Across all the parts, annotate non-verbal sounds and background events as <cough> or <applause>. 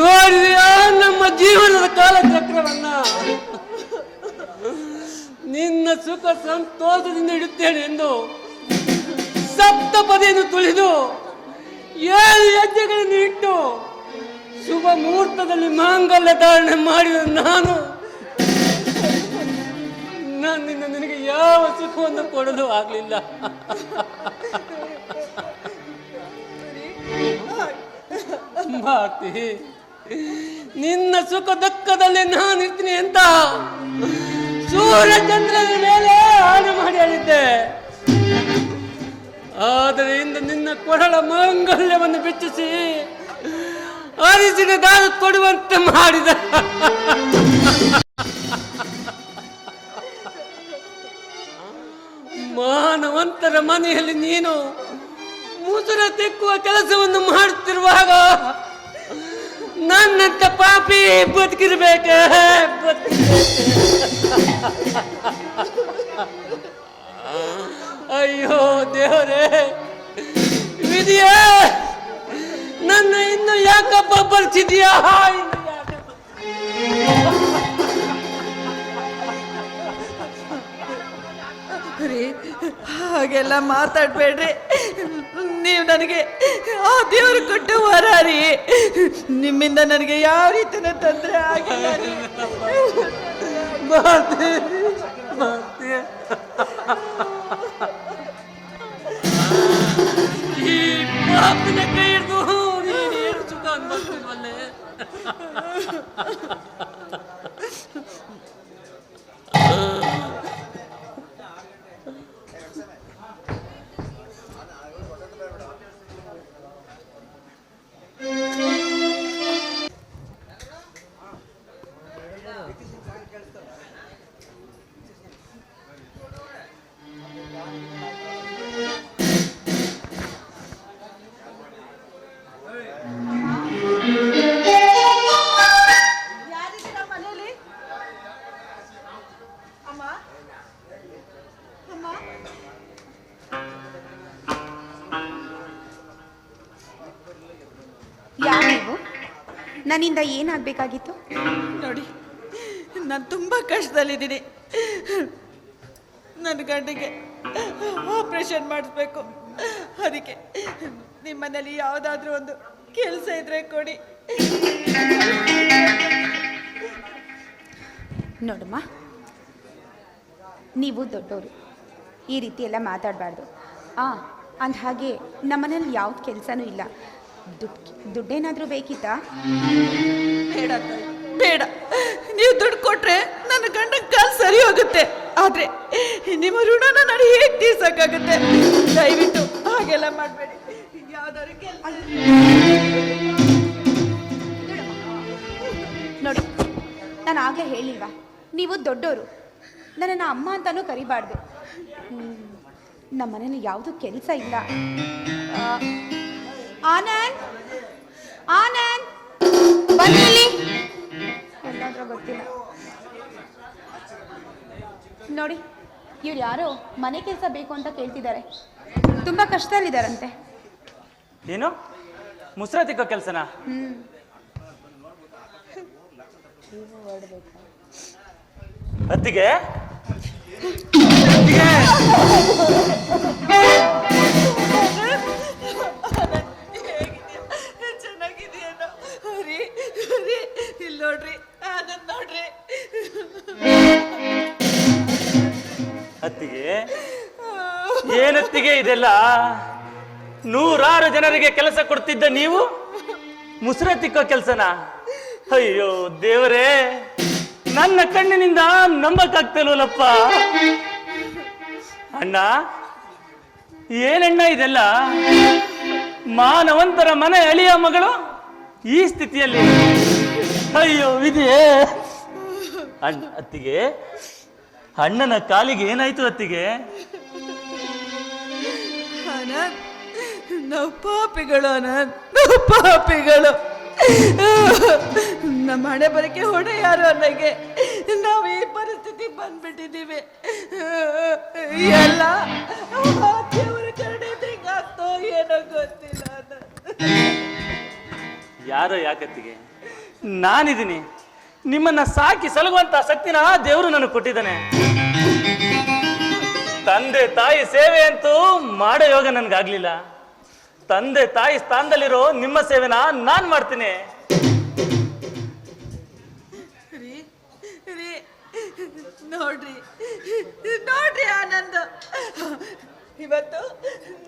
ನೋಡಿದೆಯಾ ನಮ್ಮ ಜೀವನದ ಕಾಲಚಕ್ರವನ್ನ ನಿನ್ನ ಸುಖ ಸಂತೋಷದಿಂದ ಇಡುತ್ತೇನೆ ಎಂದು ಸಪ್ತಪದಿಯನ್ನು ತುಳಿದು ಏಳು ಹೆಜ್ಜೆಗಳನ್ನು ಇಟ್ಟು ಶುಭ ಮುಹೂರ್ತದಲ್ಲಿ ಮಾಂಗಲ್ಯ ಧಾರಣೆ ಮಾಡಿದ ನಾನು. ಯಾವ ಸುಖವನ್ನು ಕೊಡಲು ಆಗಲಿಲ್ಲ. ಭಾರತಿ ನಿನ್ನ ಸುಖ ದುಃಖದಲ್ಲಿ ನಾನು ಇರ್ತೀನಿ ಅಂತ ಸೂರ್ಯಚಂದ್ರನ ಮೇಲೆ ಹಾಡು ಮಾಡಿ ಹೇಳಿದ್ದೆ. ಆದರೆ ಇಂದು ನಿನ್ನ ಕೊರಳ ಮಾಂಗಲ್ಯವನ್ನು ಬಿಚ್ಚಿಸಿ ಅರಿಸಿದ ದಾರು ಕೊಡುವಂತೆ ಮಾಡಿದ. ಮಾನವಂತರ ಮನೆಯಲ್ಲಿ ನೀನು ಮುಸುರ ತೆಕ್ಕುವ ಕೆಲಸವನ್ನು ಮಾಡುತ್ತಿರುವಾಗ ನನ್ನಂತ ಪಾಪಿ ಬದುಕಿರ್ಬೇಕ? ಅಯ್ಯೋ ದೇವರೇ, ವಿಧಿಯೇ, ನನ್ನ ಇನ್ನು ಯಾಕಪ್ಪ ಬರ್ತಿದ್ಯಾ? ಹಾಗೆಲ್ಲ ಮಾತಾಡಬೇಡ್ರಿ. ನೀವು ನನಗೆ ಆ ದೇವರು ಕೊಟ್ಟು ವರಾರಿ. ನಿಮ್ಮಿಂದ ನನಗೆ ಯಾವ ರೀತಿಯ ತೊಂದರೆ ಆಗಿಲ್ಲ ನನ್ನಿಂದ ಏನಾಗಬೇಕಾಗಿತ್ತು? ನೋಡಿ ನಾನು ತುಂಬ ಕಷ್ಟದಲ್ಲಿದ್ದೀನಿ. ನನ್ನ ಗಂಡಿಗೆ ಆಪ್ರೇಷನ್ ಮಾಡಿಸ್ಬೇಕು. ಅದಕ್ಕೆ ನಿಮ್ಮನೇಲಿ ಯಾವುದಾದ್ರೂ ಒಂದು ಕೆಲಸ ಇದ್ರೆ ಕೊಡಿ. ನೋಡಮ್ಮ ನೀವು ದೊಡ್ಡವರು ಈ ರೀತಿ ಎಲ್ಲ ಮಾತಾಡಬಾರ್ದು. ಆ ಅಂದ ಹಾಗೆ ನಮ್ಮನೇಲಿ ಯಾವ್ದು ಕೆಲಸನೂ ಇಲ್ಲ. ದುಡ್ಡು ದುಡ್ಡೇನಾದರೂ ಬೇಕಿತ್ತಾ? ಬೇಡ ತಾಯಿ, ಬೇಡ. ನೀವು ದುಡ್ಡು ಕೊಟ್ರೆ ನನ್ನ ಗಂಡನ ಕಾಲು ಸರಿ ಹೋಗುತ್ತೆ. ಆದ್ರೆ ನಿಮ್ಮ ಋಣ ನಾನು ಹೇಗೆ ತೀರ್ಸಕ್ಕಾಗುತ್ತೆ? ದಯವಿಟ್ಟು ಹಾಗೆಲ್ಲ ಮಾಡಬೇಡಿ. ಯಾವ್ದಾದ್ರು ನೋಡಿ ನಾನು ಆಗಲೇ ಹೇಳಿಲ್ವಾ? ನೀವು ದೊಡ್ಡವರು ನನ್ನನ್ನು ಅಮ್ಮ ಅಂತಲೂ ಕರಿಬಾರ್ದು. ನಮ್ಮ ಮನೇಲಿ ಯಾವುದೂ ಕೆಲಸ ಇಲ್ಲ. ಆ, ಆನಂದ್? ಆನಂದ್? ಬನ್ನಿ ಇಲ್ಲಿ. ಎಲ್ಲಾದ್ರೂ ಗೊತ್ತಿಲ್ಲ. ನೋಡಿ ಇವ್ರು ಯಾರು ಮನೆ ಕೆಲಸ ಬೇಕು ಅಂತ ಕೇಳ್ತಿದ್ದಾರೆ. ತುಂಬ ಕಷ್ಟದಲ್ಲಿದ್ದಾರಂತೆ. ಏನು? ಮುಸ್ರ ತಿಕ್ಕೋ ಕೆಲಸನ? ಅತ್ತಿಗೆ ಚೆನ್ನಾಗಿದೆಯೇನೋ ಇಲ್ಲಿ ನೋಡ್ರಿ. ಆನಂದ್ ನೋಡ್ರಿ ಅತ್ತಿಗೆ ಏನತ್ತಿಗೆ ಇದೆಲ್ಲ? ನೂರಾರು ಜನರಿಗೆ ಕೆಲಸ ಕೊಡ್ತಿದ್ದ ನೀವು? ಮುಸುರೆ ತಿಕ್ಕೋ ಕೆಲಸನ? ಅಯ್ಯೋ ದೇವರೇ. ನನ್ನ ಕಣ್ಣಿನಿಂದ ನಂಬಕ್ಕಾಗ್ತಲ್ವಲ್ಲಪ್ಪ? ಅಣ್ಣ ಏನಣ್ಣ ಇದೆಲ್ಲ? ಮಾನವಂತರ ಮನೆ ಅಳಿಯ ಮಗಳು ಈ ಸ್ಥಿತಿಯಲ್ಲಿ. ಅಯ್ಯೋ ವಿಧಿಯೇ ಅಣ್ಣ ಅತ್ತಿಗೆ. ಅಣ್ಣನ ಕಾಲಿಗೆ ಏನಾಯ್ತು ಅತ್ತಿಗೆ? ನಾವು ಪಾಪಿಗಳು ಅನಂತ್ ನಾವು ಪಾಪಿಗಳು. ನಮ್ಮ ಹಣೆ ಬರಕ್ಕೆ ಹೊಣೆ ಯಾರು ಅನ್ನಗೆ ನಾವು ಈ ಬಂದ್ಬಿಟ್ಟಿದ್ದೀವಿ. ಎಲ್ಲ ಆ ದೇವರ ಕರುಣೆಯಿಂದ ಹಿಂಗಾಗ್ತೋ ಏನೋ ಗೊತ್ತಿಲ್ಲ. ಯಾರೋ ಯಾಕತ್ತಿಗೆ? ನಾನಿದ್ದೀನಿ. ನಿಮ್ಮನ್ನ ಸಾಕಿ ಸಲಗುವಂತ ಶಕ್ತಿನ ದೇವರು ನನಗೆ ಕೊಟ್ಟಿದ್ದಾನೆ. ತಂದೆ ತಾಯಿ ಸೇವೆ ಅಂತೂ ಮಾಡೋ ಯೋಗ ನನ್ಗಾಗ್ಲಿಲ್ಲ. ತಂದೆ ತಾಯಿ ಸ್ಥಾನದಲ್ಲಿರೋ ನಿಮ್ಮ ಸೇವೆನ ನಾನ್ ಮಾಡ್ತೀನಿ. ನೋಡ್ರಿ ನೋಡ್ರಿ ಆನಂದ. ಇವತ್ತು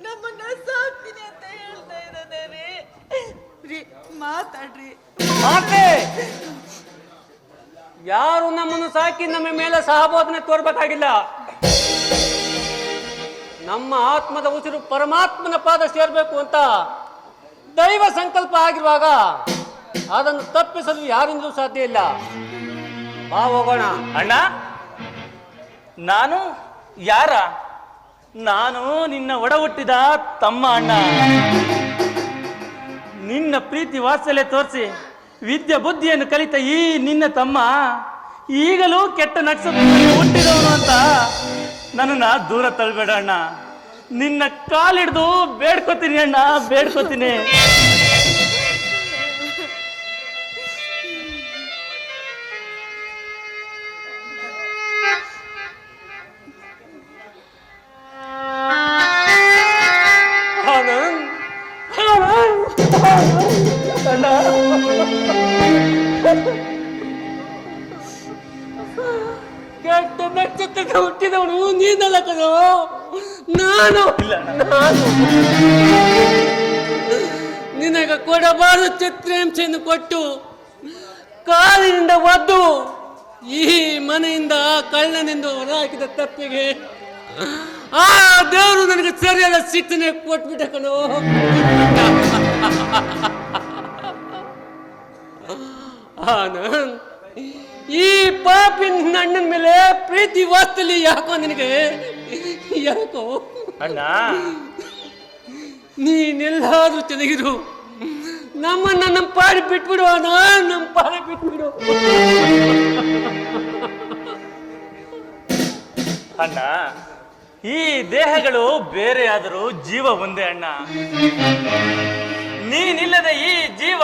ನಮ್ಮನ್ನ ಸಾಕ್ತೀನಿ ಅಂತ ಹೇಳ್ತಾ ಇದ್ದಾನೆ ಮಾತಾಡ್ರಿ. ಮಾತೆ. ಯಾರು ನಮ್ಮನ್ನು ಸಾಕಿ ನಮ್ಮ ಮೇಲೆ ಸಹಬೋಧನೆ ತೋರ್ಬೇಕಾಗಿಲ್ಲ. ನಮ್ಮ ಆತ್ಮದ ಉಸಿರು ಪರಮಾತ್ಮನ ಪಾದ ಸೇರ್ಬೇಕು ಅಂತ ದೈವ ಸಂಕಲ್ಪ ಆಗಿರುವಾಗ ಅದನ್ನು ತಪ್ಪಿಸಲು ಯಾರಿಂದಲೂ ಸಾಧ್ಯ ಇಲ್ಲ. ಬಾ ಹೋಗೋಣ. ಅಣ್ಣ ನಾನು ಯಾರ? ನಾನು ನಿನ್ನ ಒಡ ಹುಟ್ಟಿದ ತಮ್ಮ ಅಣ್ಣ. ನಿನ್ನ ಪ್ರೀತಿ ವಾತ್ಸಲ್ಯ ತೋರಿಸಿ ವಿದ್ಯೆ ಬುದ್ಧಿಯನ್ನು ಕಲಿತ ಈ ನಿನ್ನ ತಮ್ಮ ಈಗಲೂ ಕೆಟ್ಟ ನಕ್ಷತ್ರ ಹುಟ್ಟಿದವನು ಅಂತ ನನ್ನನ್ನ ದೂರ ತಳ್ಬೇಡ ಅಣ್ಣ. ನಿನ್ನ ಕಾಲಿಡ್ದು ಬೇಡ್ಕೋತೀನಿ ಅಣ್ಣ, ಬೇಡ್ಕೋತೀನಿ. ನಾನು. ನಾನು ನಿನಗೆ ಕೊಡಬಾರದು ಕೊಟ್ಟು ಕಾಲಿನಿಂದ ಒದ್ದು ಈ ಮನೆಯಿಂದ ಕಳ್ಳನೆಂದು ಹೊರಹಾಕಿದ ತಪ್ಪಿಗೆ ಆ ದೇವರು ನನಗೆ ಸರಿಯಾದ ಶಿಕ್ಷಣ ಕೊಟ್ಬಿಟ್ಟ ಕಣೋ ಈ ಪಾಪಿನ ಅಣ್ಣನ ಮೇಲೆ ಪ್ರೀತಿ ವಾಸ್ತಲಿ ಯಾಕೋ ನಿನಗೆ ಯಾಕೋ ಅಣ್ಣ. ನೀನೆಲ್ಲಾದ್ರೂ ತೆಗೆದು ನಮ್ಮನ್ನ ನಮ್ಮ ಪಾಡಿ ಬಿಟ್ಬಿಡು ಅಣ್ಣ ನಮ್ಮ ಪಾಡಿ ಬಿಟ್ಬಿಡು. ಅಣ್ಣ ಈ ದೇಹಗಳು ಬೇರೆಯಾದರೂ ಜೀವ ಒಂದೇ ಅಣ್ಣ. ನೀನಿಲ್ಲದೆ ಈ ಜೀವ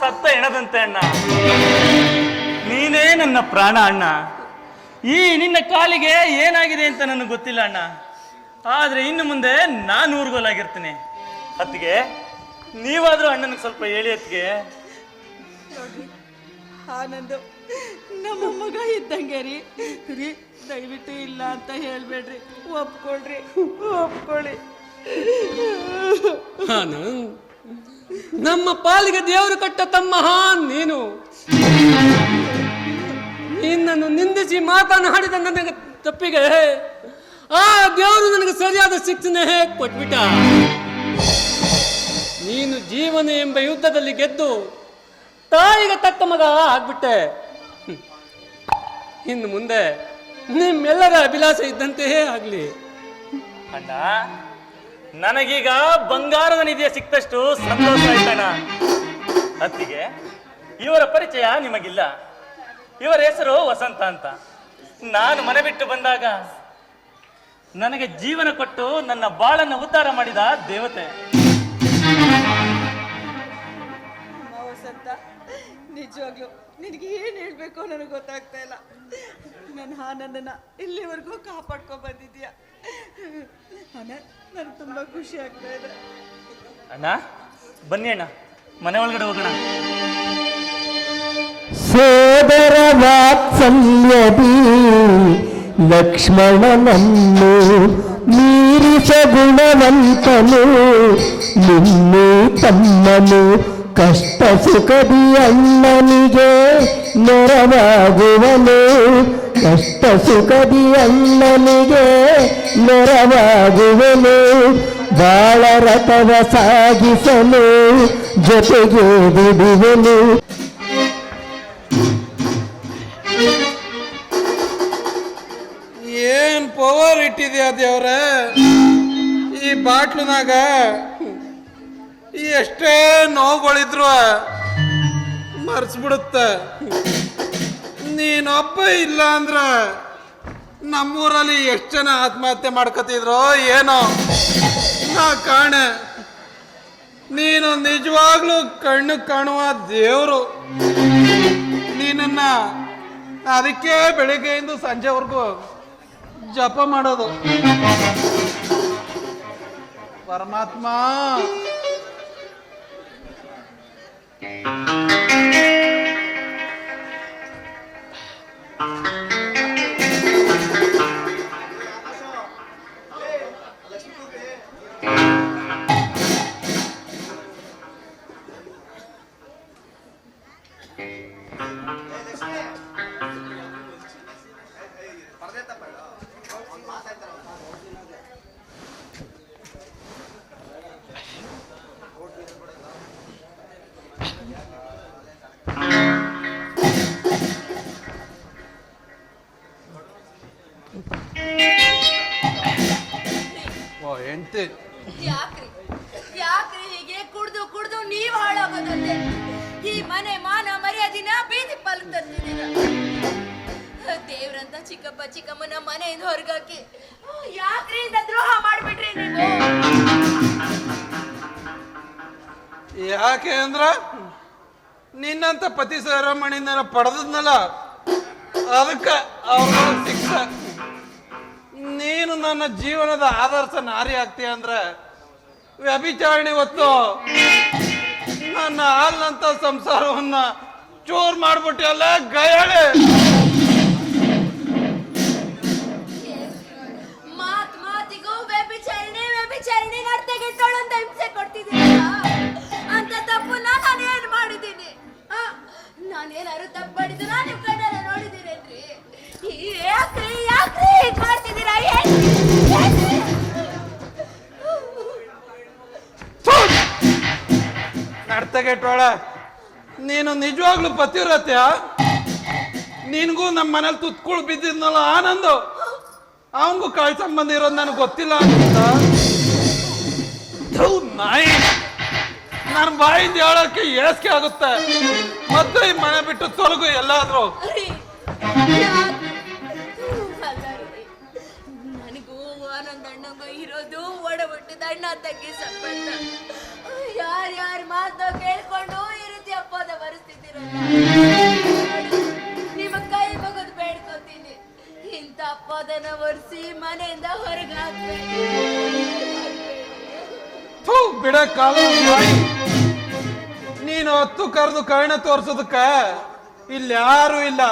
ಸತ್ತ ಎಣದಂತೆ ಅಣ್ಣ. ನೀನೇ ನನ್ನ ಪ್ರಾಣ ಅಣ್ಣ. ಈ ನಿನ್ನ ಕಾಲಿಗೆ ಏನಾಗಿದೆ ಅಂತ ನನಗೆ ಗೊತ್ತಿಲ್ಲ ಅಣ್ಣ. ಆದ್ರೆ ಇನ್ನು ಮುಂದೆ ನಾನು ಊರ್ಗೋಲಾಗಿರ್ತೀನಿ ಅತ್ತಿಗೆ ನೀವಾದ್ರೂ ಅಣ್ಣನಿಗೆ ಸ್ವಲ್ಪ ಹೇಳಿ ಅತ್ತಿಗೆ. ನೋಡ್ರಿ ಆನಂದ್ ನಮ್ಮ ಮಗ ಇದ್ದಂಗೆ ರೀ. ರೀ ದಯವಿಟ್ಟು ಇಲ್ಲ ಅಂತ ಹೇಳ್ಬೇಡ್ರಿ. ಒಪ್ಕೊಳ್ರಿ ಒಪ್ಕೊಳ್ಳಿ. ಆನಂದ್ ನಮ್ಮ ಪಾಲಿಗೆ ದೇವರು ಕಟ್ಟ ತಮ್ಮ ನೀನು. ನಿನ್ನನ್ನು ನಿಂದಿಸಿ ಮಾತನಾಡಿದ ನನಗೆ ತಪ್ಪಿಗೆ. ಆ ದೇವರು ನನಗೆ ಸರಿಯಾದ ಶಿಕ್ಷಣ ಕೊಟ್ಬಿಟ್ಟ? ನೀನು ಜೀವನ ಎಂಬ ಯುದ್ಧದಲ್ಲಿ ಗೆದ್ದು ತಾಯಿಗೆ ತಕ್ಕ ಮಗ ಆಗ್ಬಿಟ್ಟೆ. ಇನ್ನು ಮುಂದೆ ನಿಮ್ಮೆಲ್ಲರ ಅಭಿಲಾಷ ಇದ್ದಂತೆಯೇ ಆಗಲಿ. ಅಣ್ಣ, ನನಗೀಗ ಬಂಗಾರದ ನಿಧಿಯ ಸಿಕ್ತಷ್ಟು ಸಂತೋಷ ಆಯ್ತಣ್ಣ. ಅತ್ತಿಗೆ, ಇವರ ಪರಿಚಯ ನಿಮಗಿಲ್ಲ. ಇವರ ಹೆಸರು ವಸಂತ ಅಂತ. ನಾನು ಮನೆ ಬಿಟ್ಟು ಬಂದಾಗ ನನಗೆ ಜೀವನ ಕೊಟ್ಟು ನನ್ನ ಬಾಳನ್ನು ಉದ್ಧಾರ ಮಾಡಿದ ದೇವತೆ. ವಸಂತ ನಿಜವಾಗ್ಲು ನಿನಗೆ ಏನು ಹೇಳ್ಬೇಕು ನನಗೆ ಗೊತ್ತಾಗ್ತಾ ಇಲ್ಲ. ನನ್ನ ಆನಂದನ ಇಲ್ಲಿವರೆಗೂ ಕಾಪಾಡ್ಕೊ ಬಂದಿದ್ಯಾ? ಅಣ್ಣ ನನಗೆ ತುಂಬ ಖುಷಿ ಆಗ್ತಾ ಇದೆ. ಅಣ್ಣ ಬನ್ನಿ ಅಣ್ಣ ಮನೆ ಒಳಗಡೆ ಹೋಗೋಣ. ಸೋದರ ವಾತ್ಸಲ್ಯದಿ ಲಕ್ಷ್ಮಣನನ್ನು ಮೀರಿಸ ಗುಣವಂತನು ನಿನ್ನೂ ತಮ್ಮನು ಕಷ್ಟ ಸುಖದಿ ಅಣ್ಣನಿಗೆ ನೆರವಾಗುವನು ಕಷ್ಟ ಸುಖದಿ ಅಣ್ಣನಿಗೆ ನೆರವಾಗುವನು ಬಾಳ ರಥವ ಸಾಗಿಸಲು ಜೊತೆಗೆ ಬಿಡುವನು ಇಟ್ಟಿದ್ಯಾ ದೇವ್ರ? ಈ ಬಾಟ್ಲುನಾಗ ಎಷ್ಟೇ ನೋವುಗಳಿದ್ರು ಮರ್ಸ್ಬಿಡುತ್ತ. ನೀನೊಬ್ಬ ಇಲ್ಲ ಅಂದ್ರ ನಮ್ಮೂರಲ್ಲಿ ಎಷ್ಟು ಜನ ಆತ್ಮಹತ್ಯೆ ಮಾಡ್ಕೊತಿದ್ರು ಏನೋ. ನಾ ಕಾಣೆ. ನೀನು ನಿಜವಾಗ್ಲೂ ಕಣ್ಣು ಕಾಣುವ ದೇವರು. ನೀನನ್ನ ಅದಕ್ಕೆ ಬೆಳಿಗ್ಗೆಯಿಂದ ಸಂಜೆವರೆಗೂ ಜಪ ಮಾಡೋದು ಪರಮಾತ್ಮ ಓ ಹೆಂಡ್ತಿ ಚಿಕ್ಕಮ್ಮನ ಮನೆಯಿಂದ ಹೊರಗಾಕಿ ಯಾಕ್ರಿ ಇಂದ ದ್ರೋಹ ಮಾಡ್ಬಿಟ್ರಿ ನೀವು. ಯಾಕೆ ಅಂದ್ರ? ನಿನ್ನಂತ ಪತಿ ಸರಮಣಿನ ಪಡೆದದ್ನಲ್ಲ, ಅದಕ್ಕ ಅವ್ರ ಶಿಕ್ಷೆ. ನೀನು ನನ್ನ ಜೀವನದ ಆದರ್ಶ ನಾರಿ ಆಗ್ತೀಯ ಅಂದ್ರೆ, ವ್ಯಭಿಚಾರಣೆ ಹೊತ್ತು ನನ್ನ ಹಾಲ್ನಂತ ಸಂಸಾರವನ್ನ ಚೂರ್ ಮಾಡ್ಬಿಟ್ಟಿಯಲ್ಲ ಗಯಾಳೆ. ನಾನೇನಾದ್ರು ತಪ್ಪು ನಾನು ನೀವು ಕಣ್ಣಾರೆ ನೋಡಿದ್ದೀರೇನ್ರಿ? ಯಾಕ್ರಿ ಯಾಕ್ರಿ ಹೀಗ್ ಮಾಡ್ತಿದ್ದೀರಾ? ಏನ್ ಯಾಕ್ರಿ? ನಡ್ತಗೆಟ್ಟೋಳ ನೀನು ನಿಜವಾಗ್ಲೂ ಪತಿವ್ರತ್ಯ? ನಿನಗೂ ನಮ್ಮ ಮನೇಲಿ ತುತ್ಕುಳು ಬಿದ್ದಿದ್ನಲ್ಲ ಆನಂದ್. ಅವನಿಗೂ ಕಾಳ್ ಸಂಬಂಧ ಇರೋದು ನನಗೆ ಗೊತ್ತಿಲ್ಲ ಅಂತ. ನಾಯಿ. ನನ್ನ ಬಾಯಿಂದ ಹೇಳಕ್ಕೆ ಏಸ್ಕೆ ಆಗುತ್ತೆ. ಮತ್ತೆ ಈ ಮನೆ ಬಿಟ್ಟು ತೊಲಗು ಎಲ್ಲಾದ್ರೂ. ನನಗೂ ಆನಂದ್ ಇರೋದು ಓಡಬಿಟ್ಟು ಅಣ್ಣ ತಂಗಿ ಸಂಬಂಧ. ಯಾರ್ಯಾರ ಮಾತು ಕೇಳ್ಕೊಂಡು ಈ ರೀತಿ ಅಪ್ಪದ ಪರಿಸ್ಥಿತಿರಲ್ಲ ನಿಮ್ಮ ಕೈ ಮುಗಿದು ಬೇಡ್ಕೊತೀನಿ. ಇಂಥ ಅಪ್ಪದನ ಒರೆಸಿ ಮನೆಯಿಂದ ಹೊರಗೆ ಹಾಕ್ಬೇಕು. ಥೂ ಬಿಡ ಕಾಲ. ನೀನು ಹತ್ತು ಕರೆದು ಕಾರಣ ತೋರ್ಸೋದಕ್ಕ ಇಲ್ಲಿ ಯಾರು ಇಲ್ಲ.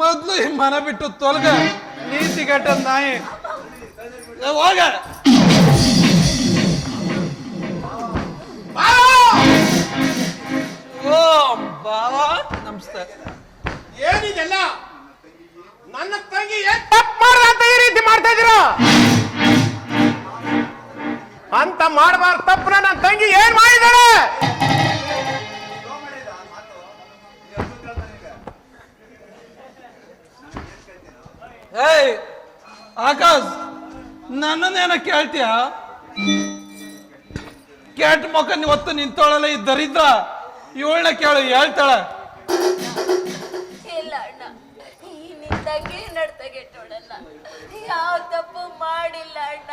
ಮೊದ್ಲು ಈ ಮನೆ ಬಿಟ್ಟು ತೊಲಗ ನೀತಿ ಕೆಟ್ಟ ನಾಯಿ ಹೋಗ. ಓ ಬಾವಾ ನಮಸ್ತೆ. ಏನಿದೆಲ್ಲ? ನನ್ನ ತಂಗಿ ಏನ್ ತಪ್ಪು ಮಾಡ್ದಂತ ಈ ರೀತಿ ಮಾಡ್ತಾ ಇದೀರಾ ಅಂತ ಮಾಡಬಾರ್ದು ತಪ್ಪನ ನನ್ನ ತಂಗಿ ಏನ್ ಮಾಡಿದಾಳೆ? ಏಯ್, ಆಕಾಶ್, ನನ್ನನ್ನೇನ ಕೇಳ್ತೀಯ? ಕೆಟ್ಟ ಮಕ್ಕ ನೀವತ್ತು ನಿಂತೋಳಲ್ಲ ಈ ದರಿದ್ರ, ಇವಳನ್ನ ಕೇಳು, ಹೇಳ್ತಾಳೆ. ಯಾವ ತಪ್ಪು ಮಾಡಿಲ್ಲ ಅಣ್ಣ?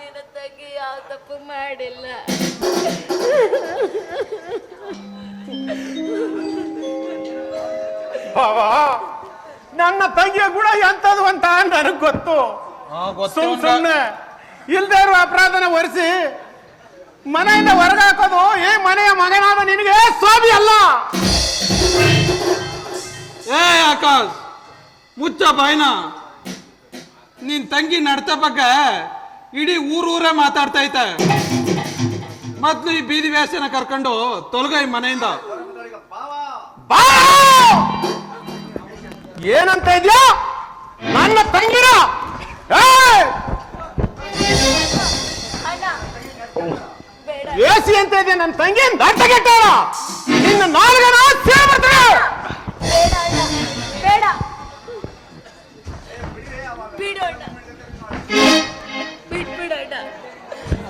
ನಿನ್ನ ತಂಗಿ ಯಾವ ತಪ್ಪು ಮಾಡಿಲ್ಲ? ಭಾವ ನನ್ನ ತಂಗಿಯ ಗುಣ ಎಂತದು ಅಂತ ನನಗ್ ಗೊತ್ತು. ಸುಮ್ ಸುಮ್ನೆ. ಇಲ್ದೇ ಇರುವ ಅಪರಾಧನ ಒರೆಸಿ ಮನೆಯಿಂದ ಹೊರಗಾಕೋದು ಈ ಮನೆಯ ಮಗನಾದ ನಿನಗೆ ಸ್ವಾಮಿ ಅಲ್ಲ. ಏ ಆಕಾಶ್ ಮುಚ್ಚ ಬಾಯ್ನ ನಿನ್ ತಂಗಿ ನಡ್ತ ಬಗ್ಗೆ ಇಡೀ ಊರೂರೇ ಮಾತಾಡ್ತಾ ಐತೆ ಮೊದ್ಲು ಈ ಬೀದಿ ವ್ಯಾಸನ ಕರ್ಕೊಂಡು ತೊಲಗ ಮನೆಯಿಂದ. ಏನಂತ ಇದ್ಯಾ? ನನ್ನ ತಂಗಿರ! ಏಸಿ ಅಂತ ಇದೆ ನನ್ನ ತಂಗಿ? ದಾಟಗೆಟ್ಟಾಳ ನಿನ್ನ ನಾಲ್ಗನ ಸೇರ್ಬಿಡ್ತಾರೆ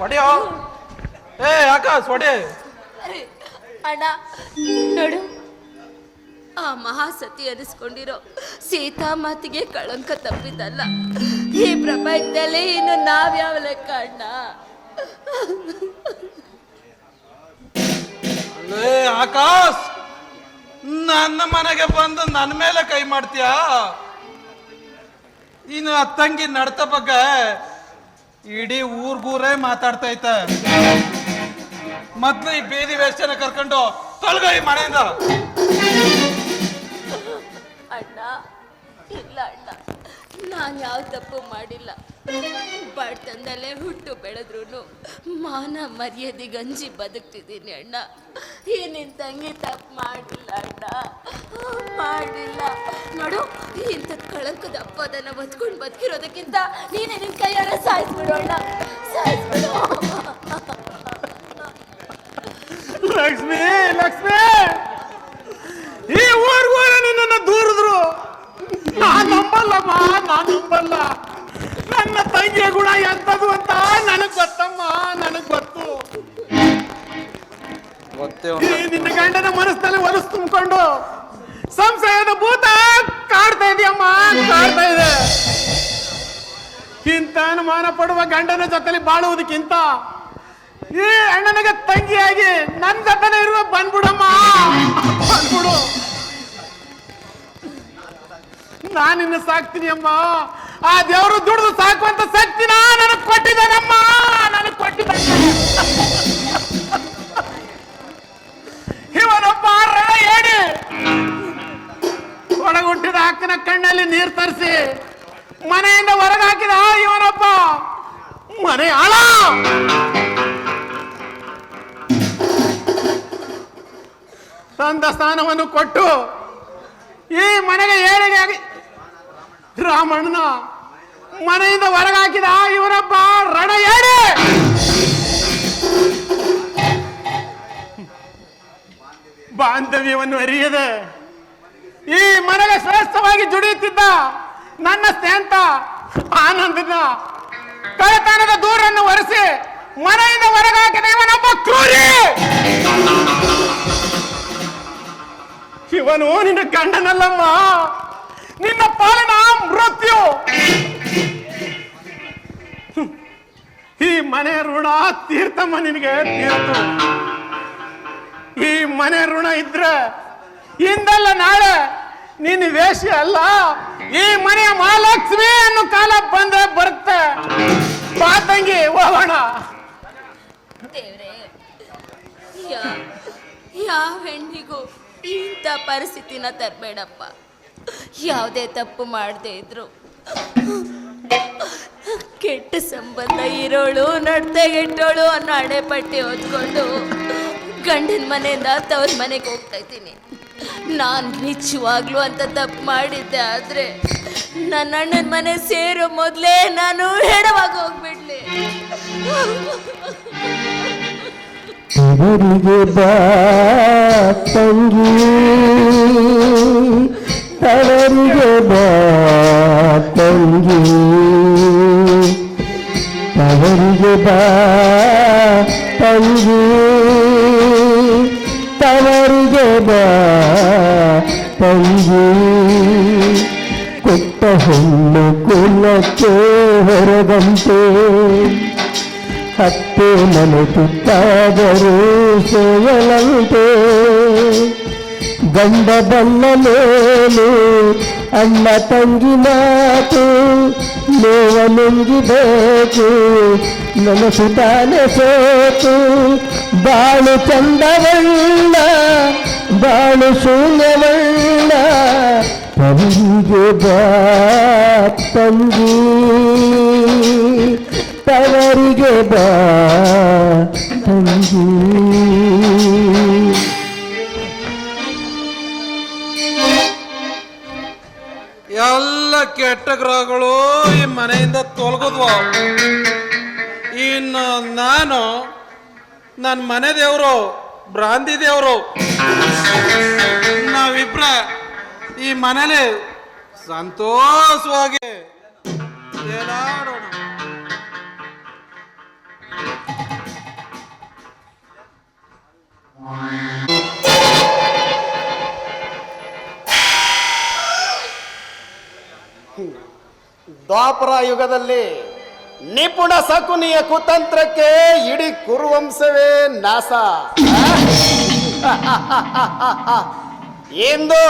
ಹೊಡೆಯೋ? ಏ ಆಕಾಶ್ ಹೊಡೆ. ಅರೆ, ಅಣ್ಣ ನೋಡು. ಆ ಮಹಾಸತಿ ಅನಿಸ್ಕೊಂಡಿರೋ ಸೀತಾ ಮಾತಿಗೆ ಕಳಂಕ ತಪ್ಪಿದ್ದಲ್ಲ. ಈ ಪ್ರಪಂಚದಲ್ಲಿ ಇನ್ನು ನಾವ್ಯಾವ ಲೆಕ್ಕ ಅಣ್ಣ? ಅಲ್ಲೇ ಆಕಾಶ್ ನನ್ನ ಮನೆಗೆ ಬಂದು ನನ್ನ ಮೇಲೆ ಕೈ ಮಾಡ್ತೀಯಾ? ಇನ್ನು ಅತ್ತಂಗಿ ತಂಗಿ ನಡ್ತ ಬಗ್ಗೆ ಇಡೀ ಊರ್ಗೂರೇ ಮಾತಾಡ್ತಾ ಇತ್ತ ಮೊದ್ಲು ಈ ಬೇದಿ ವೇಷನ ಕರ್ಕೊಂಡು ತೊಳ್ಗ ಈ ಮನೆಯಿಂದ. ಅಣ್ಣ, ಇಲ್ಲ ಅಣ್ಣ, ನಾನು ಯಾವ ತಪ್ಪು ಮಾಡಿಲ್ಲ. ಬಡತನದಲ್ಲೇ ಹುಟ್ಟು ಬೆಳೆದ್ರು ಮಾನ ಮರ್ಯಾದೆ ಗಂಜಿ ಬದುಕ್ತಿದ್ದೀನಿ ಅಣ್ಣ. ಏನಿನ್ ನಿನ್ ತಂಗಿ ತಪ್ಪು ಮಾಡಿಲ್ಲ ಅಣ್ಣ. ಮಾಡಿಲ್ಲ. ನೋಡು ಇಂಥ ಕಳಂಕದ ಅಪ್ಪದನ್ನ ಬದ್ಕೊಂಡು ಬದುಕಿರೋದಕ್ಕಿಂತ ನೀನೇ ನಿನ್ ಕೈಯಾರ ಸಾಯಿಸ್ಬಿಡು ಅಣ್ಣ. ಸಾಯಿಸ್ಬಿಡು. ಲಕ್ಷ್ಮಿ ಲಕ್ಷ್ಮಿ! ಈ ಊರ್ಗೂ ನಿನ್ನ ದೂರಿದ್ರು. ನಾನು ನಂಬಲ್ಲಮ್ಮ, ನಾನು ನಂಬಲ್ಲ. ನನ್ನ ತಂಗಿಯ ಗುಣ ಎಂತದು ಅಂತ ನನಗ್ ಗೊತ್ತಮ್ಮ ನನಗ್ ಗೊತ್ತು. ಗೊತ್ತೇ ಈ ನಿನ್ನ ಗಂಡನ ಮನಸ್ಸಲ್ಲಿ ಹೊಲಸು ತುಂಬಿಕೊಂಡು ಸಂಶಯದ ಭೂತ ಕಾಡ್ತಾ ಇದೆಯಮ್ಮ ಕಾಡ್ತಾ ಇದೆ. ಇಂಥ ಅನುಮಾನ ಪಡುವ ಗಂಡನ ಜೊತೆಲಿ ಬಾಳುವುದಕ್ಕಿಂತ ಈ ಅಣ್ಣನಿಗೆ ತಂಗಿಯಾಗಿ ನನ್ ಜೊತೆನೆ ಇರುವ ಬಂದ್ಬಿಡಮ್ಮ ಬಂದ್ಬಿಡು. ನಾನಿನ್ನ ಸಾಕ್ತೀನಿ ಅಮ್ಮ. ಆ ದೇವರು ದುಡಿದು ಸಾಕುವಂತ ಶಕ್ತಿನ ನನಗೆ ಕೊಟ್ಟಿದ್ದಾನಮ್ಮ, ನನಗ್ ಕೊಟ್ಟಿದ್ದಾನೆ ಇವನೊಬ್ಬ ಹೇಳಿ ಏಡಿ ಒಳಗುಟ್ಟಿದ ಅಕ್ಕನ ಕಣ್ಣಲ್ಲಿ ನೀರು ತರಿಸಿ ಮನೆಯಿಂದ ಹೊರಗೆ ಹಾಕಿದ ಇವನೊಬ್ಬ ಮನೆ ಆಳ. ತಂದ ಸ್ಥಾನವನ್ನು ಕೊಟ್ಟು ಈ ಮನೆಗೆ ಏಳಿಗೆ ಆಗಿ ರಾಮಣ್ಣನ ಮನೆಯಿಂದ ಹೊರಗಾಕಿದ ಇವರಪ್ಪ ರಣ ಏಡಿ ಬಾಂಧವ್ಯವನ್ನು ಅರಿಯದೆ ಈ ಮನೆಗೆ ಶ್ರೇಷ್ಠವಾಗಿ ಜುಡಿಯುತ್ತಿದ್ದ ನನ್ನ ಸ್ನೇಹಿತ ಆನಂದನ ಕಳತನದ ದೂರನ್ನು ಒರೆಸಿ ಮನೆಯಿಂದ ಹೊರಗಾಕಿದ ಇವನೊಬ್ಬ ಕ್ರೂರಿ! ಇವನು ನಿನ್ನ ಗಂಡನಲ್ಲಮ್ಮ. ನಿನ್ನ ಪಾಲಿನ ಮೃತ್ಯು. ಈ ಮನೆ ಋಣ ತೀರ್ಥಮ್ಮ ನಿನಗೆ ತೀರ್ಥ ಈ ಮನೆ ಋಣ ಇದ್ರೆ ಇಂದಲ್ಲ ನಾಳೆ ನಿನ್ನ ವೇಷ ಅಲ್ಲ. ಈ ಮನೆಯ ಮಹಾಲಕ್ಷ್ಮಿ ಅನ್ನೋ ಕಾಲ ಬಂದ್ರೆ ಬರುತ್ತೆ. ಪಾತಂಗಿ ಹೋಗೋಣ. ಯಾವ ಹೆಣ್ಣಿಗೂ ಇಂಥ ಪರಿಸ್ಥಿತಿನ ತರಬೇಡಪ್ಪ. ಯಾವುದೇ ತಪ್ಪು ಮಾಡದೇ ಇದ್ರು. ಕೆಟ್ಟ ಸಂಬಂಧ ಇರೋಳು ನಡ್ತೆಗೆಟ್ಟೋಳು ಅನ್ನೋ ಹಣೆಪಟ್ಟಿ ಹೊತ್ಕೊಂಡು ಗಂಡನ ಮನೆಯಿಂದ ತವ್ರ ಮನೆಗೆ ಹೋಗ್ತಾ ಇದ್ದೀನಿ. ನಾನು ನಿಜವಾಗ್ಲೂ ಅಂತ ತಪ್ಪು ಮಾಡಿದ್ದೆ ಆದರೆ ನನ್ನ ಅಣ್ಣನ ಮನೆ ಸೇರೋ ಮೊದಲೇ ನಾನು ಹೆಡವಾಗಿ ಹೋಗ್ಬಿಡ್ಲಿ. ಬಾ ತಂಗಿ. ತವರಿಗೆ ಬಾ ತಂಗಿ ತವರಿಗೆ ಬಾ ತಂಗಿ ತವರಿಗೆ ಬಾ ತಂಗಿ ಕೊಟ್ಟ ಹೆಣ್ಣು ಕುಲಕ್ಕೆ ಹೊರಗಂತೆ ಹತ್ತೆ ಮನೆ ತುತ್ತಾದರೂ ಸೇವಲಂತೆ ಗಂಡ ಬಲ್ಲ ಮೇಲು ಅಣ್ಣ ತಂಗಿ ಮಾತು ನೋವ ನುಂಗಿಬೇಕು ನನಸುತ್ತಾನೆ ಸೋತು ಬಾಳು ಚಂದವಣ್ಣ ಬಾಳು ಶೂನ್ಯವಣ್ಣ ತವರಿಗೆ ಬಾ ತಂಗಿ ತವರಿಗೆ ಬಾ ತಂಗಿ ಕೆಟ್ಟ ಗ್ರಹಗಳು ಈ ಮನೆಯಿಂದ ತೊಲಗದ್ವ. ಇನ್ನು ನಾನು ನನ್ನ ಮನೆ ದೇವರು, ಭ್ರಾಂತಿ ದೇವರು. ನಾವಿಬ್ರ ಈ ಮನೇಲಿ ಸಂತೋಷವಾಗಿ ದ್ವಾಪರ ಯುಗದಲ್ಲಿ ನಿಪುಣ ಸಕುನಿಯ ಕುತಂತ್ರಕ್ಕೆ ಇಡೀ ಕುರುವಂಶವೇ ನಾಸ <laughs> ಎಂದು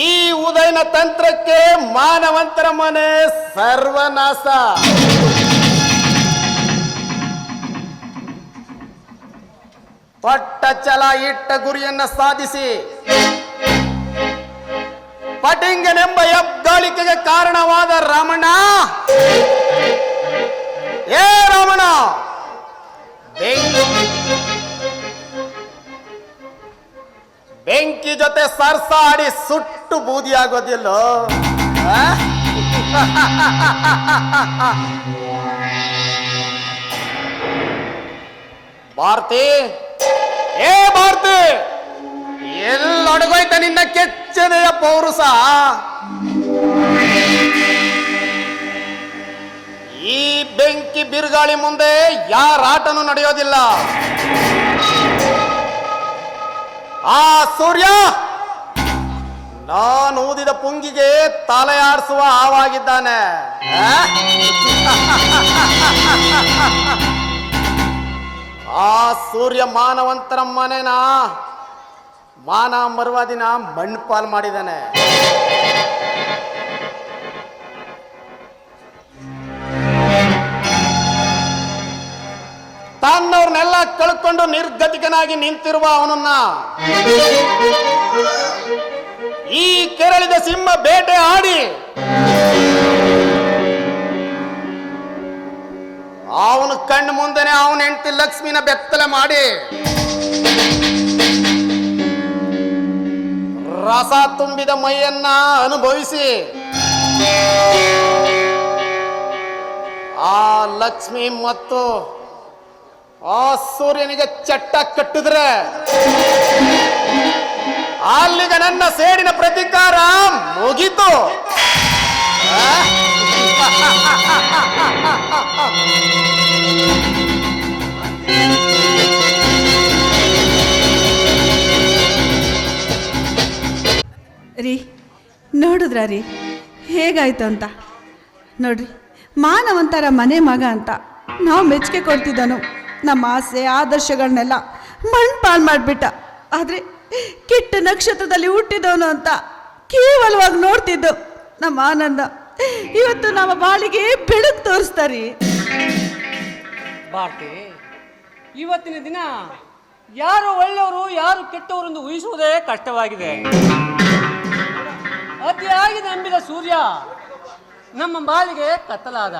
ಈ ಉದಯನ ತಂತ್ರಕ್ಕೆ ಮಾನವಂತರ ಮನೆ ಸರ್ವನಾಶ. ಪಟ್ಟ ಛಲ ಇಟ್ಟ ಗುರಿಯನ್ನ ಸಾಧಿಸಿ ಪಟಿಂಗನೆಂಬ ಹೆಬ್ಬಾಳಿಕೆಗೆ ಕಾರಣವಾದ ರಮಣ. ಏ ರಮಣ! ಬೆಂಕಿ. ಜೊತೆ ಸರ್ಸಾಡಿ ಸುಟ್ಟು ಬೂದಿಯಾಗೋದಿಲ್ಲೋ ಆಗೋದಿಲ್ಲ? ಭಾರತಿ! ಏ ಭಾರತಿ! ಎಲ್ಲೊಡಗೋಯ್ತ ನಿನ್ನ ಕೆಚ್ಚನೆಯ ಪೌರುಸ. ಈ ಬೆಂಕಿ ಬಿರುಗಾಳಿ ಮುಂದೆ ಯಾರ ಆಟನೂ ನಡೆಯೋದಿಲ್ಲ. ಆ ಸೂರ್ಯ, ನಾನು ಊದಿದ ಪುಂಗಿಗೆ ತಲೆ ಆಡಿಸುವ ಹಾವಾಗಿದ್ದಾನೆ? ಆ? ಸೂರ್ಯ ಮಾನವಂತರ ಮನೆನ ಮಾನ ಮರ್ವಾದಿನ ಮಣ್ಣು ಪಾಲ್ ಮಾಡಿದ್ದಾನೆ. ತನ್ನವ್ರನ್ನೆಲ್ಲ ಕಳ್ಕೊಂಡು ನಿರ್ಗತಿಕನಾಗಿ ನಿಂತಿರುವ ಅವನನ್ನ ಈ ಕೆರಳಿದ ಸಿಂಹ ಬೇಟೆ ಆಡಿ ಅವನ ಕಣ್ಣು ಮುಂದೆನೆ ಅವನ ಹೆಂಡತಿ ಲಕ್ಷ್ಮಿನ ಬೆತ್ತಲೆ ಮಾಡಿ ರಸ ತುಂಬಿದ ಮೈಯನ್ನ ಅನುಭವಿಸಿ. ಆ ಲಕ್ಷ್ಮಿ ಮತ್ತು ಆ ಸೂರ್ಯನಿಗೆ ಚಟ್ಟ ಕಟ್ಟಿದ್ರೆ ಅಲ್ಲಿಗೆ ನನ್ನ ಸೇಡಿನ ಪ್ರತಿಕಾರ ಮುಗೀತು. ರೀ, ನೋಡಿದ್ರ ರೀ? ಹೇಗಾಯ್ತು ಅಂತ? ನೋಡ್ರಿ, ಮಾನವಂತರ ಮನೆ ಮಗ ಅಂತ ನಾವು ಮೆಚ್ಚುಗೆ ಕೊಡ್ತಿದ್ದನು. ನಮ್ಮ ಆಸೆ ಆದರ್ಶಗಳನ್ನೆಲ್ಲ ಮಣ್ಣು ಪಾಲ್ ಮಾಡಿಬಿಟ್ಟ. ಆದರೆ ಕೆಟ್ಟ ನಕ್ಷತ್ರದಲ್ಲಿ ಹುಟ್ಟಿದವನು ಅಂತ ಕೇವಲವಾಗಿ ನೋಡ್ತಿದ್ದು ನಮ್ಮ ಆನಂದ. ಇವತ್ತು ನಮ್ಮ ಬಾಳಿಗೆ ಬೆಳಕು ತೋರಿಸ್ತಾರಿ ಭಾರತಿ, ಇವತ್ತಿನ ದಿನ ಯಾರು ಒಳ್ಳೆಯವರು, ಯಾರು ಕೆಟ್ಟವರು ಎಂದು ಊಹಿಸುವುದೇ ಕಷ್ಟವಾಗಿದೆ. ಅತಿಯಾಗಿ ನಂಬಿದ ಸೂರ್ಯ ನಮ್ಮ ಬಾಳಿಗೆ ಕತ್ತಲಾದ.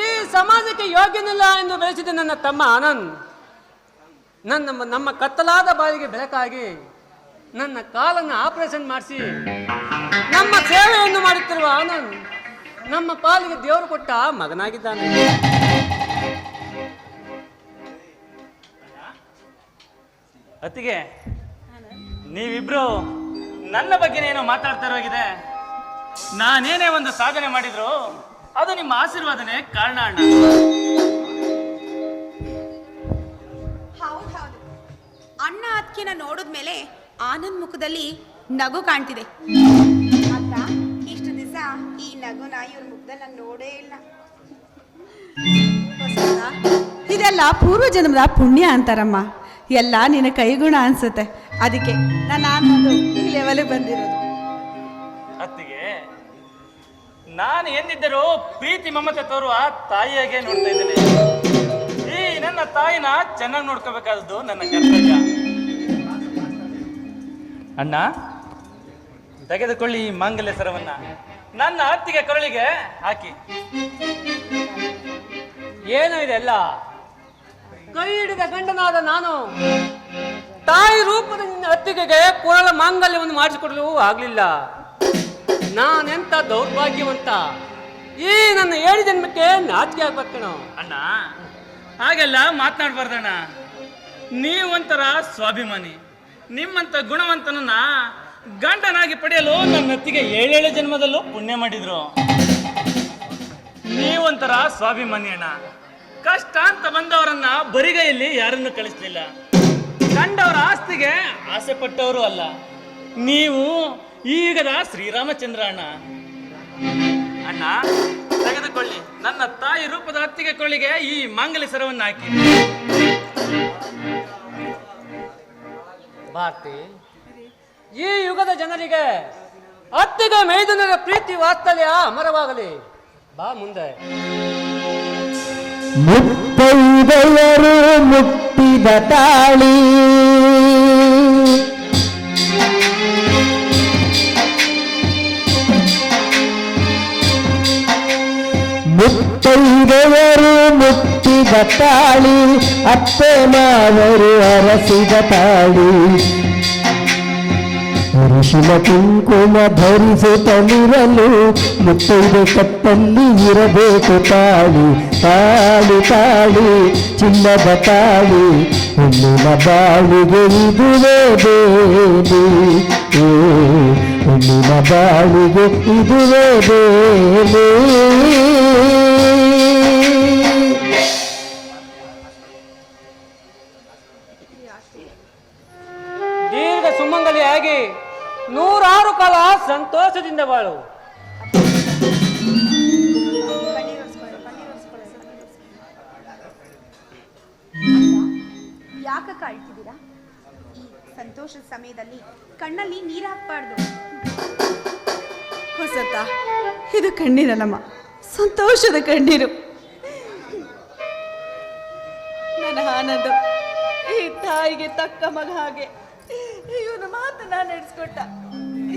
ಈ ಸಮಾಜಕ್ಕೆ ಯೋಗ್ಯನಿಲ್ಲ ಎಂದು ಬೆಳೆಸಿದ ನನ್ನ ತಮ್ಮ ಆನಂದ್, ನನ್ನ ನಮ್ಮ ಕತ್ತಲಾದ ಬಾಳಿಗೆ ಬೆಳಕಾಗಿ ನನ್ನ ಕಾಲನ್ನು ಆಪರೇಷನ್ ಮಾಡಿಸಿ ನಮ್ಮ ಸೇವೆಯನ್ನು ಮಾಡುತ್ತಿರುವ ಆನಂದ್ ನಮ್ಮ ಪಾಲಿಗೆ ದೇವರು ಕೊಟ್ಟ ಮಗನಾಗಿದ್ದಾನೆ. ಅತ್ತಿಗೆ, ನೀವಿಬ್ರು ನನ್ನ ಬಗ್ಗೆ ಬಗ್ಗೆನೇನೋ ಮಾತಾಡ್ತಾ ಇರೋಗಿದೆ. ನಾನೇನೇ ಒಂದು ಸಾಧನೆ ಮಾಡಿದ್ರು ಅದು ನಿಮ್ಮ ಆಶೀರ್ವಾದನೆ ಕಾರಣ ಅಣ್ಣ. ಹೌದು ಹೌದು. ಅಣ್ಣ ಅದಕ್ಕಿನ ನೋಡಿದ್ಮೇಲೆ ಆನಂದ್ ಮುಖದಲ್ಲಿ ನಗು ಕಾಣ್ತಿದೆ. ಅಂತ ಇಷ್ಟು ದಿವಸ ಈ ನಗುನ ಇವ್ರ ಮುಖದಲ್ಲಿ ನಾನು ನೋಡೇ ಇಲ್ಲ. ಇದೆಲ್ಲ ಪೂರ್ವ ಜನ್ಮದ ಪುಣ್ಯ ಅಂತಾರಮ್ಮ. ಎಲ್ಲ ನಿನ್ನ ಕೈಗುಣ ಅನ್ಸುತ್ತೆ. ಅದಕ್ಕೆ ನಾನು ಅನ್ನೋದು ಈ ಲೆವೆಲಿಗೆ ಬಂದಿರೋದು. ಅತ್ತಿಗೆ ನಾನು ಎಂದಿದ್ದರೂ ಪ್ರೀತಿ ಮಮತೆ ತೋರುವ ತಾಯಿಯಾಗೆ ನೋಡ್ತಾ ಇದ್ದೇನೆ. ಈ ನನ್ನ ತಾಯಿನ ಚೆನ್ನಾಗಿ ನೋಡ್ಕೋಬೇಕಾದದ್ದು ನನ್ನ ಕರ್ತವ್ಯ. ಅಣ್ಣ ತೆಗೆದುಕೊಳ್ಳಿ ಈ ಮಾಂಗಲ್ಯ ಸರವನ್ನ. ನನ್ನ ಅತ್ತಿಗೆ ಕೊರಳಿಗೆ ಹಾಕಿ. ಏನು ಇದೆಲ್ಲ ಕೈ ಹಿಡಿದ ಗಂಡನಾದ ನಾನು. ತಾಯಿ ರೂಪದ ನಿನ್ನ ಅತ್ತಿಗೆಗೆ ಕುರಳ ಮಾಂಗಲ್ಯವನ್ನು ಮಾಡಿಸಿಕೊಡಲು ಆಗಲಿಲ್ಲ. ನಾನೆಂತ ದೌರ್ಭಾಗ್ಯವಂತ? ಈ ನನ್ನ ಏಳು ಜನ್ಮಕ್ಕೆ ನಾಚಿಕೆ ಆಗ್ಬೇಕಣ ಅಣ್ಣ, ಹಾಗೆಲ್ಲ ಮಾತನಾಡ್ಬಾರ್ದಣ್ಣ. ನೀವಂತರ ಸ್ವಾಭಿಮಾನಿ, ನಿಮ್ಮಂತ ಗುಣವಂತನನ್ನ ಗಂಡನಾಗಿ ಪಡೆಯಲು ನನ್ನ ಅತ್ತಿಗೆ ಏಳೇಳು ಜನ್ಮದಲ್ಲೂ ಪುಣ್ಯ ಮಾಡಿದ್ರು. ನೀವೊಂಥರ ಸ್ವಾಭಿಮಾನಿ ಅಣ್ಣ. ಕಷ್ಟ ಅಂತ ಬಂದವರನ್ನ ಬರಿಗೈಯಲ್ಲಿ ಯಾರನ್ನು ಕಳಿಸ್ಲಿಲ್ಲ. ಕಂಡವರ ಆಸ್ತಿಗೆ ಆಸೆ ಪಟ್ಟವರು ಅಲ್ಲ. ನೀವು ಈಗದ ಯುಗದ ಶ್ರೀರಾಮಚಂದ್ರ ಅಣ್ಣ ಅಣ್ಣ ತೆಗೆದುಕೊಳ್ಳಿ. ನನ್ನ ತಾಯಿ ರೂಪದ ಅತ್ತಿಗೆ ಕೊಳ್ಳಿಗೆ ಈ ಮಾಂಗಲ್ಯ ಸರವನ್ನು ಹಾಕಿ. ಭಾರತಿ ಈ ಯುಗದ ಜನರಿಗೆ ಅತ್ತಿಗೆ ಮೈದುನರ ಪ್ರೀತಿ ವಾತ್ಸಲ್ಯ ಅಮರವಾಗಲಿ. ಬಾ ಮುಂದೆ. ಮುತ್ತೈದೆಯರು செய்த தாளி. முத்தொரு முத்தித தாளி அப்பேமா ஒரு அரசித தாளி ತಾಳಿ ಅರಿಶಿನ ಕುಂಕುಮ ಧರಿಸುತ್ತಲಿರಲು ಮುತ್ತೈದೆ ಕತ್ತಲ್ಲಿ ಇರಬೇಕು ತಾಳಿ ತಾಳಿ ತಾಳಿ ಚಿನ್ನದ ತಾಳಿ ಹೆಣ್ಣಿನ ಬಾಳಿಗೆ ಇದುವೇ ಬೇಲಿ ಏ, ಹೆಣ್ಣಿನ ಬಾಳಿಗೆ ಇದುವೇ ಬೇಲಿ ಸಂತೋಷದಿಂದ ಬಾಳು ಯಾಕಕ್ಕ ಅಳ್ತಿದ್ದೀರಾ ಈ ಸಂತೋಷದ ಸಮಯದಲ್ಲಿ ಕಣ್ಣಲ್ಲಿ ನೀರು ಹಾಕ್ಬಾರ್ದು. ಹೊಸತ ಇದು ಕಣ್ಣೀರಲ್ಲಮ್ಮ. ಸಂತೋಷದ ಕಣ್ಣೀರು. ನನ್ನ ಆನಂದ ಈ ತಾಯಿಗೆ ತಕ್ಕ ಮಗ ಹಾಗೆ. ಇವನು ನಾನು ನಡೆಸ್ಕೊಟ್ಟ.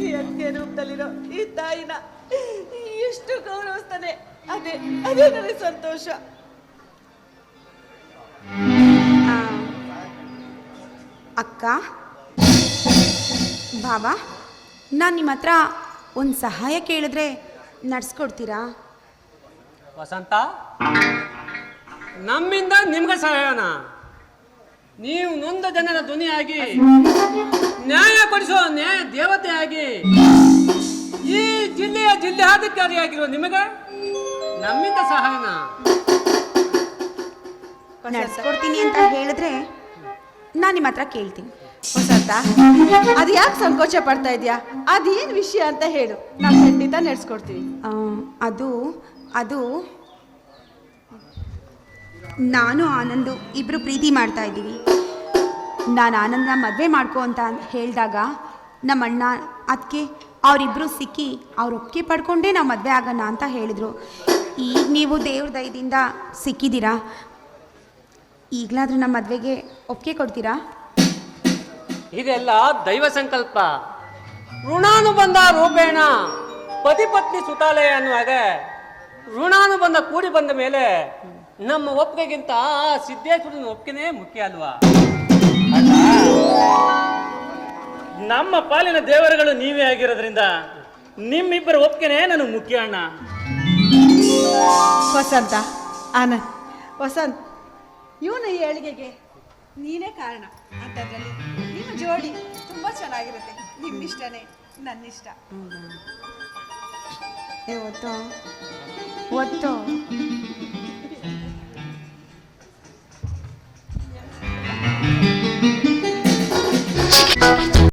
ಈ ರೂಪದಲ್ಲಿರೋ ಈ ತಾಯಿನ ಎಷ್ಟು ಗೌರವಿಸ್ತಾನೆ ಅದೇ ಅದೇ ನನಗೆ ಸಂತೋಷ. ಆ, ಅಕ್ಕ ಬಾಬಾ ನಾನು ನಿಮ್ಮ ಹತ್ರ ಒಂದು ಸಹಾಯ ಕೇಳಿದ್ರೆ ನಡ್ಸ್ಕೊಡ್ತೀರಾ? ವಸಂತ ನಮ್ಮಿಂದ ನಿಮ್ಗೆ ಸಹಾಯನ? ನೀವು ನೊಂದ ಜನರ ಧ್ವನಿಯಾಗಿ ನ್ಯಾಯ ಕೊಡಿಸೋ ನ್ಯಾಯ ದೇವತೆಯಾಗಿ ಈ ಜಿಲ್ಲೆಯ ಜಿಲ್ಲಾಧಿಕಾರಿಯಾಗಿರೋ ನಿಮಗೆ ನಮ್ಮಿಂದ ಸಹಾಯನ. ನಡ್ಸ್ಕೊಡ್ತೀನಿ ಅಂತ ಹೇಳಿದ್ರೆ ನಾನು ನಿಮ್ಮ ಹತ್ರ ಕೇಳ್ತೀನಿ. ಹೊಸತ ಅದು ಯಾಕೆ ಸಂಕೋಚ ಪಡ್ತಾ ಇದೆಯಾ? ಅದೇನು ವಿಷಯ ಅಂತ ಹೇಳು. ನಾವು ಖಂಡಿತ ನಡೆಸ್ಕೊಡ್ತೀವಿ ಆ, ಅದು ಅದು ನಾನು ಆನಂದು ಇಬ್ರು ಪ್ರೀತಿ ಮಾಡ್ತಾ ಇದ್ದೀವಿ. ನಾನು ಆನಂದನ ಮದುವೆ ಮಾಡ್ಕೊ ಅಂತ ಹೇಳಿದಾಗ ನಮ್ಮ ಅಣ್ಣ ಅದಕ್ಕೆ ಅವರಿಬ್ಬರು ಸಿಕ್ಕಿ ಅವ್ರು ಒಪ್ಪಿಗೆ ಪಡ್ಕೊಂಡೇ ನಾವು ಮದುವೆ ಆಗೋಣ ಅಂತ ಹೇಳಿದರು. ಈಗ ನೀವು ದೇವ್ರ ದಯದಿಂದ ಸಿಕ್ಕಿದ್ದೀರಾ? ಈಗಲಾದರೂ ನಮ್ಮ ಮದುವೆಗೆ ಒಪ್ಪಿಗೆ ಕೊಡ್ತೀರಾ? ಇದೆಲ್ಲ ದೈವ ಸಂಕಲ್ಪ. ಋಣಾನುಬಂಧ ರೂಪೇಣ, ಪತಿ ಪತ್ನಿ ಸುತಾಲಯ ಅನ್ನುವಾಗ ಋಣಾನುಬಂಧ ಕೂಡಿ ಬಂದ ಮೇಲೆ ನಮ್ಮ ಒಪ್ಪಿಗೆಗಿಂತ ಸಿದ್ದೇಶ್ವರನ ಒಪ್ಪಿಗೆನೇ ಮುಖ್ಯ ಅಲ್ವಾ? ನಮ್ಮ ಪಾಲಿನ ದೇವರುಗಳು ನೀವೇ ಆಗಿರೋದ್ರಿಂದ ನಿಮ್ಮಿಬ್ಬರ ಒಪ್ಪಿಗೆನೆ ನನಗೆ ಮುಖ್ಯ ಅಣ್ಣ. ವಸಂತ ಆನಂದ್ ವಸಂತ್ ಇವನ ಈ ಏಳಿಗೆಗೆ ನೀನೇ ಕಾರಣ. ಅಂಥದ್ರಲ್ಲಿ ನಿಮ್ಮ ಜೋಡಿ ತುಂಬ ಚೆನ್ನಾಗಿರುತ್ತೆ. ನಿಮ್ಮಿಷ್ಟನೇ ನನ್ನಿಷ್ಟ. ಏ ಒತ್ತು. ಒತ್ತು.